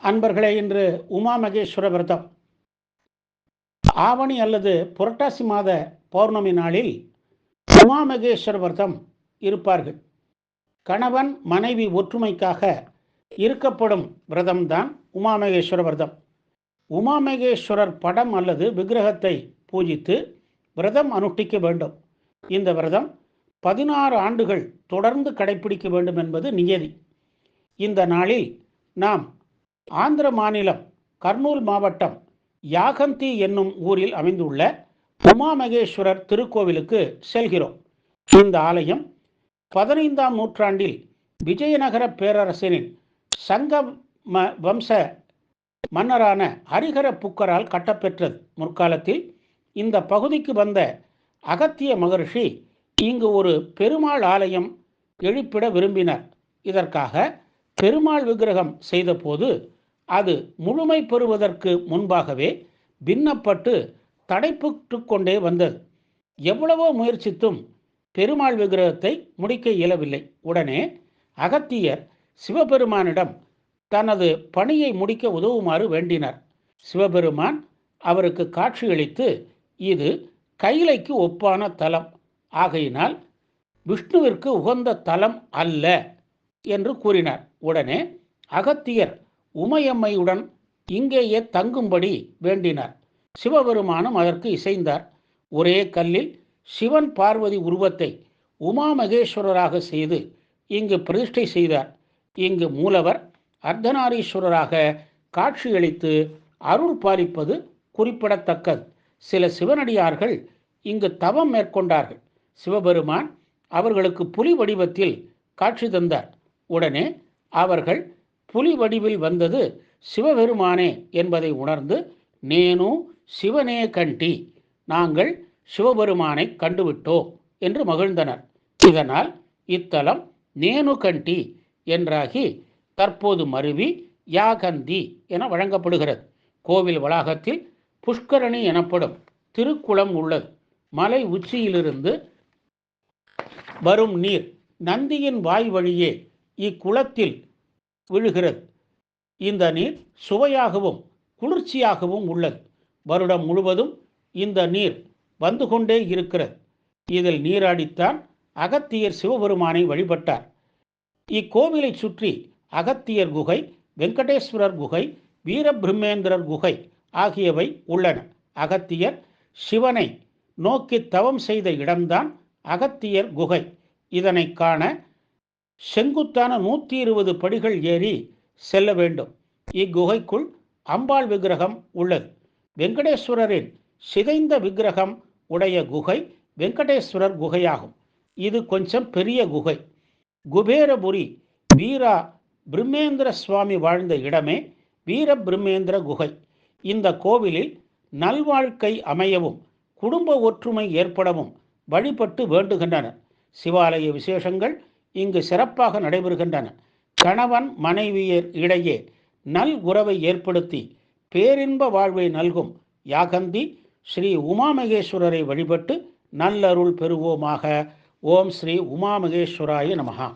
அன்பர்களே இன்று உமா மகேஸ்வர விரதம். ஆவணி அல்லது புரட்டாசி மாத பௌர்ணமி நாளில் உமா மகேஸ்வர விரதம் இருப்பார்கள். கணவன் மனைவி ஒற்றுமைக்காக இருக்கப்படும் விரதம்தான் உமா மகேஸ்வர விரதம். உமா மகேஸ்வரர் படம் அல்லது விக்கிரகத்தை பூஜித்து விரதம் அனுஷ்டிக்க வேண்டும். இந்த விரதம் பதினாறு ஆண்டுகள் தொடர்ந்து கடைபிடிக்க வேண்டும் என்பது நியதி. இந்த நாளில் நாம் ஆந்திர மாநிலம் கர்னூல் மாவட்டம் யாகந்தி என்னும் ஊரில் அமைந்துள்ள உமாமகேஸ்வரர் திருக்கோவிலுக்கு செல்கிறோம். இந்த ஆலயம் பதினைந்தாம் நூற்றாண்டில் விஜயநகர பேரரசனின் சங்க வம்ச மன்னரான ஹரிஹர புக்கரால் கட்டப்பெற்றது. முற்காலத்தில் இந்த பகுதிக்கு வந்த அகத்திய மகர்ஷி இங்கு ஒரு பெருமாள் ஆலயம் எழுப்பிட விரும்பினர். இதற்காக பெருமாள் விக்கிரகம் செய்தபோது அது முழுமை பெறுவதற்கு முன்பாகவே பின்னப்பட்டு தடைப்பட்டு கொண்டே வந்தது. எவ்வளவோ முயற்சித்தும் பெருமாள் விக்கிரகத்தை முடிக்க இயலவில்லை. உடனே அகத்தியர் சிவபெருமானிடம் தனது பணியை முடிக்க உதவுமாறு வேண்டினார். சிவபெருமான் அவருக்கு காட்சியளித்து இது கைலைக்கு ஒப்பான தலம். ஆகையினால் விஷ்ணுவிற்கு உகந்த தலம் அல்ல என்று கூறினார். உடனே அகத்தியர் உமையம்மையுடன் இங்கேயே தங்கும்படி வேண்டினார். சிவபெருமானும் அதற்கு இசைந்தார். ஒரே கல்லில் சிவன் பார்வதி உருவத்தை உமா மகேஸ்வரராக செய்து இங்கு பிரதிஷ்டை செய்தார். இங்கு மூலவர் அர்த்தநாரீஸ்வரராக காட்சியளித்து அருள் பாலிப்பது குறிப்பிடத்தக்கது. சில சிவனடியார்கள் இங்கு தவம் மேற்கொண்டார்கள். சிவபெருமான் அவர்களுக்கு புலி வடிவத்தில் காட்சி தந்தார். உடனே அவர்கள் புலி வடிவில் வந்தது சிவபெருமானே என்பதை உணர்ந்து நேனு சிவனே கண்டி நாங்கள் சிவபெருமானை கண்டுவிட்டோம் என்று மகிழ்ந்தனர். இதனால் இத்தலம் நேனு கண்டி என்றாகி தற்போது மருவி யாகந்தி என வழங்கப்படுகிறது. கோவில் வளாகத்தில் புஷ்கரணி எனப்படும் திருக்குளம் உள்ளது. மலை உச்சியிலிருந்து வரும் நீர் நந்தியின் வாய் வழியே இக்குளத்தில் விழுகிறது. இந்த நீர் சுவையாகவும் குளிர்ச்சியாகவும் உள்ளது. வருடம் முழுவதும் இந்த நீர் வந்து கொண்டே இருக்கிறது. இதில் நீராடித்தான் அகத்தியர் சிவபெருமானை வழிபட்டார். இக்கோவிலை சுற்றி அகத்தியர் குகை வெங்கடேஸ்வரர் குகை வீரபிரம்மேந்திரர் குகை ஆகியவை உள்ளன. அகத்தியர் சிவனை நோக்கி தவம் செய்த இடம்தான் அகத்தியர் குகை. இதனை காண செங்குத்தான நூற்றி இருபது படிகள் ஏறி செல்ல வேண்டும். இக்குகைக்குள் அம்பாள் விக்கிரகம் உள்ளது. வெங்கடேஸ்வரரின் சிதைந்த விக்கிரகம் உடைய குகை வெங்கடேஸ்வரர் குகையாகும். இது கொஞ்சம் பெரிய குகை. குபேரபுரி வீரா பிரம்மேந்திர சுவாமி வாழ்ந்த இடமே வீர பிரம்மேந்திர குகை. இந்த கோவிலில் நல்வாழ்க்கை அமையவும் குடும்ப ஒற்றுமை ஏற்படவும் வழிபட்டு வேண்டுகின்றனர். சிவாலய விசேஷங்கள் இங்கு சிறப்பாக நடைபெறுகின்றன. கணவன் மனைவியர் இடையே நல் உறவை ஏற்படுத்தி பேரின்ப வாழ்வை நல்கும் யாகந்தி ஸ்ரீ உமாமகேஸ்வரரை வழிபட்டு நல்லருள் பெறுவோமாக. ஓம் ஸ்ரீ உமாமகேஸ்வராய நமகா